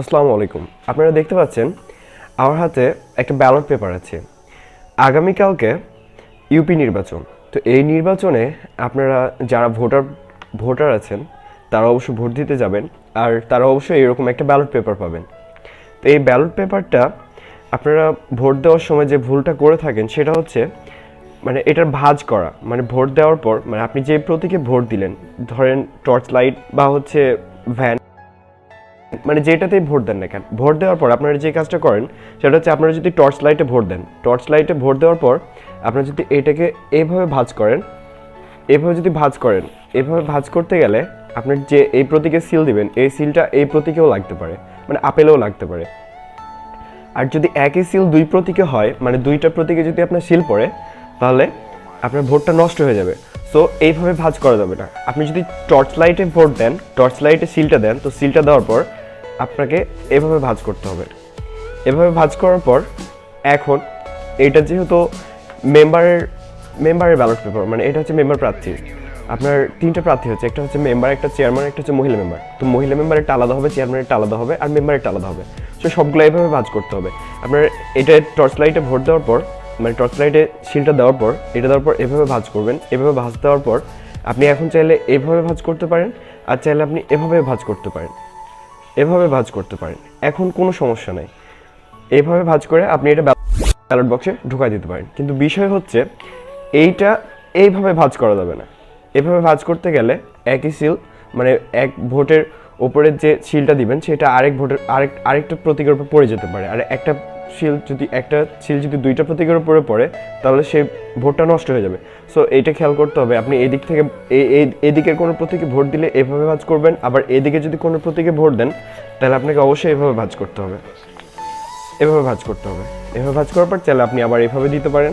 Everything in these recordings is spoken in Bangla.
আসসালামু আলাইকুম। আপনারা দেখতে পাচ্ছেন, আমার হাতে একটা ব্যালট পেপার আছে। আগামীকালকে ইউপি নির্বাচন। তো এই নির্বাচনে আপনারা যারা ভোটার ভোটার আছেন, তারা অবশ্যই ভোট দিতে যাবেন আর তারা অবশ্যই এরকম একটা ব্যালট পেপার পাবেন। তো এই ব্যালট পেপারটা আপনারা ভোট দেওয়ার সময় যে ভুলটা করে থাকেন, সেটা হচ্ছে মানে এটার ভাঁজ করা। মানে ভোট দেওয়ার পর মানে আপনি যে প্রতীকে ভোট দিলেন, ধরেন টর্চ লাইট বা হচ্ছে ভ্যান মানে যেটাতেই ভোট দেন না কেন, ভোট দেওয়ার পর আপনারা যে কাজটা করেন, সেটা হচ্ছে আপনারা যদি টর্চ লাইটে ভোট দেন টর্চ লাইটে ভোট দেওয়ার পর আপনারা যদি এটাকে এইভাবে ভাঁজ করেন, এভাবে যদি ভাঁজ করেন, এভাবে ভাঁজ করতে গেলে আপনার যে এই প্রতীকে সিল দিবেন, এই সিলটা এই প্রতীকেও লাগতে পারে মানে আপেলেও লাগতে পারে। আর যদি একই সিল দুই প্রতীকে হয় মানে দুইটা প্রতীকে যদি আপনার সিল পড়ে, তাহলে আপনার ভোটটা নষ্ট হয়ে যাবে। সো এইভাবে ভাঁজ করা যাবে না। আপনি যদি টর্চ লাইটে ভোট দেন টর্চ লাইটে সিলটা দেন, তো সিলটা দেওয়ার পর আপনাকে এভাবে ভাঁজ করতে হবে। এভাবে ভাঁজ করার পর এখন এটা যেহেতু মেম্বারের মেম্বারের ব্যালট পেপার মানে এটা হচ্ছে মেম্বার প্রার্থী। আপনার তিনটা প্রার্থী হচ্ছে, একটা হচ্ছে মেম্বার একটা চেয়ারম্যান একটা হচ্ছে মহিলা মেম্বার তো মহিলা মেম্বারেরটা আলাদা হবে চেয়ারম্যানেরটা আলাদা হবে, আর মেম্বারেরটা আলাদা হবে। সো সবগুলো এইভাবে ভাঁজ করতে হবে। আপনার এটা টর্চ লাইটে ভোট দেওয়ার পর মানে টর্চ লাইটে শিলটা দেওয়ার পর, এটা দেওয়ার পর এভাবে ভাঁজ করবেন। এভাবে ভাঁজ দেওয়ার পর আপনি এখন চাইলে এভাবে ভাঁজ করতে পারেন আর চাইলে আপনি এভাবে ভাঁজ করতে পারেন। এভাবে ভাঁজ করতে পারেন। এখন কোনো সমস্যা নাই। এভাবে ভাঁজ করে আপনি এটা ব্যালট বক্সে ঢুকাই দিতে পারেন। কিন্তু বিষয় হচ্ছে, এইটা এইভাবে ভাঁজ করা যাবে না। এভাবে ভাঁজ করতে গেলে একই সিল মানে এক ভোটের ওপরের যে শিলটা দিবেন, সেটা আরেক ভোটের, আরেক, আরেকটা প্রতীকের উপর পড়ে যেতে পারে। আর একটা শিল যদি, একটা শিল যদি দুইটা প্রতীকের উপরে পড়ে, তাহলে সেই ভোটটা নষ্ট হয়ে যাবে। সো এইটা খেয়াল করতে হবে। আপনি এদিক থেকে এদিকের কোনো প্রতীকে ভোট দিলে এভাবে ভাঁজ করবেন, আবার এদিকে যদি কোনো প্রতীকে ভোট দেন, তাহলে আপনাকে অবশ্যই এভাবে ভাঁজ করতে হবে। এভাবে ভাঁজ করতে হবে। এভাবে ভাঁজ করার পর চাইলে আপনি আবার এভাবে দিতে পারেন,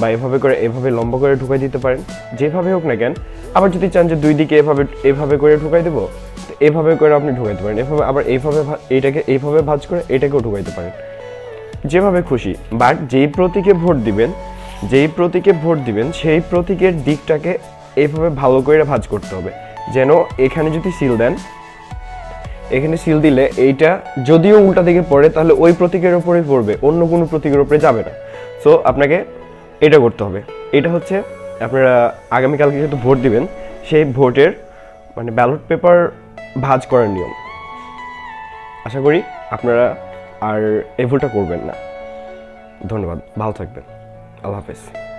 বা এভাবে করে, এভাবে লম্বা করে ঢুকাই দিতে পারেন। যেভাবে হোক না কেন, আবার যদি চান যে দুই দিকে এভাবে এভাবে করে ঢুকাই দেবো এভাবে করে আপনি ঢুকাইতে পারেন। এভাবে আবার এইভাবে এইটাকে এইভাবে ভাঁজ করে এটাকেও ঢুকাইতে পারেন। যেভাবে খুশি। বাট যেই প্রতীকে ভোট দিবেন, যেই প্রতীকে ভোট দিবেন, সেই প্রতীকের দিকটাকে এইভাবে ভালো করে ভাঁজ করতে হবে। যেন এখানে যদি সিল দেন, এখানে সিল দিলে এইটা যদিও উল্টা দিকে পড়ে, তাহলে ওই প্রতীকের উপরেই পড়বে, অন্য কোনো প্রতীকের উপরে যাবে না। সো আপনাকে এটা করতে হবে। এটা হচ্ছে আপনারা আগামীকালকে যেহেতু ভোট দিবেন, সেই ভোটের মানে ব্যালট পেপার ভাঁজ করার নিয়ম। আশা করি আপনারা আর এই ভুলটা করবেন না। ধন্যবাদ, ভালো থাকবেন। আল্লাহ হাফেজ।